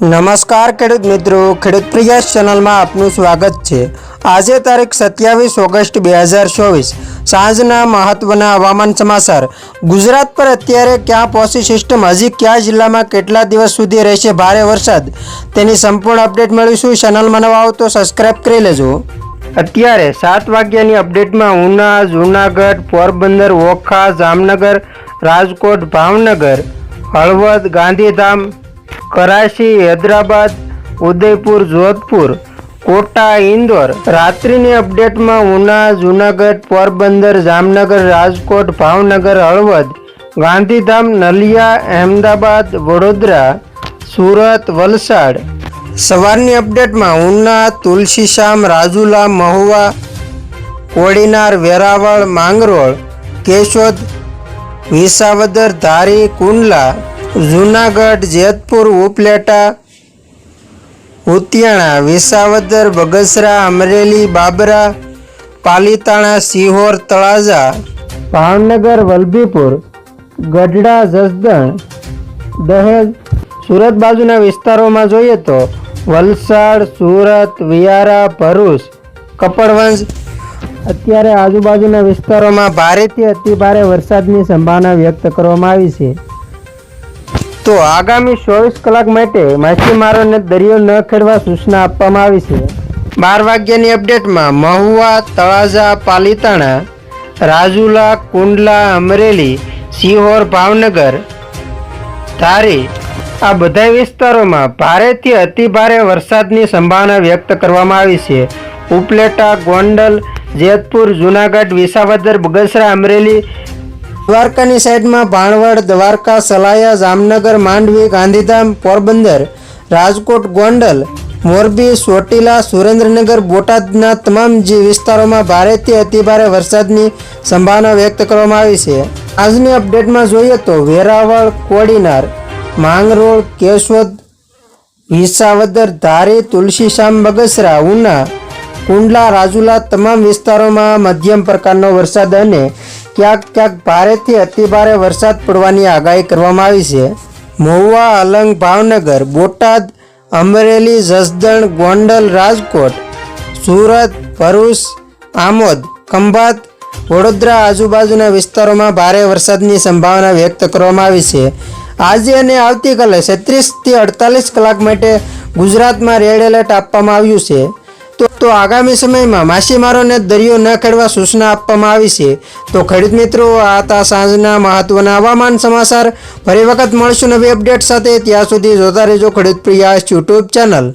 નમસ્કાર ખેડૂત મિત્રો, ખેડૂત પ્રયાસ ચેનલમાં આપનું સ્વાગત છે. આજે તારીખ સત્યાવીસ ઓગસ્ટ બે હજાર ચોવીસ, સાંજના મહત્વના હવામાન સમાચાર. ગુજરાત પર અત્યારે ક્યાં પહોંચી સિસ્ટમ? હજી કયા જિલ્લામાં કેટલા દિવસ સુધી રહેશે ભારે વરસાદ? તેની સંપૂર્ણ અપડેટ મેળવીશું ચેનલમાં નવા આવો તો સબસ્ક્રાઈબ કરી લેજો. અત્યારે સાત વાગ્યાની અપડેટમાં ઉના, જૂનાગઢ, પોરબંદર, ઓખા, જામનગર, રાજકોટ, ભાવનગર, હળવદ, ગાંધીધામ કરાચી હૈદરાબાદ, ઉદયપુર, જોધપુર, કોટા, ઇન્દોર. રાત્રિની અપડેટમાં ઉના, જૂનાગઢ, પોરબંદર, જામનગર, રાજકોટ, ભાવનગર, હળવદ, ગાંધીધામ, નલિયા, અહેમદાબાદ, વડોદરા, સુરત, વલસાડ. સવારની અપડેટમાં ઉના તુલસીશ્યામ રાજુલા, મહુવા, કોડીનાર, વેરાવળ, માંગરોળ, કેશોદ, વિસાવદર, ધારી, કુંડલા જૂનાગઢ, જેતપુર, ઉપલેટા, ઉતિયાણા, વિસાવદર, બગસરા, અમરેલી, બાબરા, પાલીતાણા સિહોર તળાજા, ભાવનગર, વલભીપુર, ગઢડા, જસદણ, દહેજ, સુરત બાજુના વિસ્તારોમાં જોઈએ તો વલસાડ, સુરત, વિયારા, ભરૂચ, કપડવંજ અત્યારે આજુબાજુના વિસ્તારોમાં ભારેથી અતિભારે વરસાદની સંભાવના વ્યક્ત કરવામાં આવી છે. તો આગામી ચોવીસ કલાક માટે માછીમારોને દરિયો ન ખેડવા સૂચના આપવામાં આવી છે. બાર વાગ્યાની અપડેટમાં મહુવા, તળાજા, પાલીતાણા, રાજુલા, કુંડલા, અમરેલી, સિહોર, ભાવનગર, ધારી આ બધા વિસ્તારોમાં ભારેથી અતિભારે વરસાદની સંભાવના વ્યક્ત કરવામાં આવી છે. ઉપલેટા, ગોંડલ, જેતપુર, જુનાગઢ, વિસાવદર, બગસરા, અમરેલી દ્વારકાની સાઈડમાં ભાણવડ, દ્વારકા, સલાયા, જામનગર, માંડવી, ગાંધીધામ, પોરબંદર, રાજકોટ, ગોંડલ, મોરબી, ચોટીલા, સુરેન્દ્રનગર, બોટાદના તમામ જે વિસ્તારોમાં ભારેથી અતિભારે વરસાદની સંભાવના વ્યક્ત કરવામાં આવી છે. આજની અપડેટમાં જોઈએ તો વેરાવળ, કોડીનાર, માંગરોળ, કેશોદ, વિસાવદર, ધારી, તુલસીશામ, બગસરા, ઉના, કુંડલા, રાજુલા તમામ વિસ્તારોમાં મધ્યમ પ્રકારનો વરસાદ અને ક્યાંક ક્યાંક ભારેથી અતિભારે વરસાદ પડવાની આગાહી કરવામાં આવી છે. મહુવા, અલંગ, ભાવનગર, બોટાદ, અમરેલી, જસદણ, ગોંડલ, રાજકોટ, સુરત, ભરૂચ, આમોદ, ખંભાત, વડોદરા આજુબાજુના વિસ્તારોમાં ભારે વરસાદની સંભાવના વ્યક્ત કરવામાં આવી છે. આજે અને આવતીકાલે છત્રીસથી અડતાલીસ કલાક માટે ગુજરાતમાં રેડ એલર્ટ આપવામાં આવ્યું છે. તો આગામી સમયમાં માછીમારોને દરિયો ન ખેડવા સૂચના આપવામાં આવી છે. તો ખેડૂત મિત્રો, આ તા સાંજના મહત્વના હવામાન સમાચાર. ફરી વખત મળશું નવી અપડેટ સાથે. ત્યાં સુધી જોતા રહેજો ખેડૂત પ્રિયા યુટ્યુબ ચેનલ.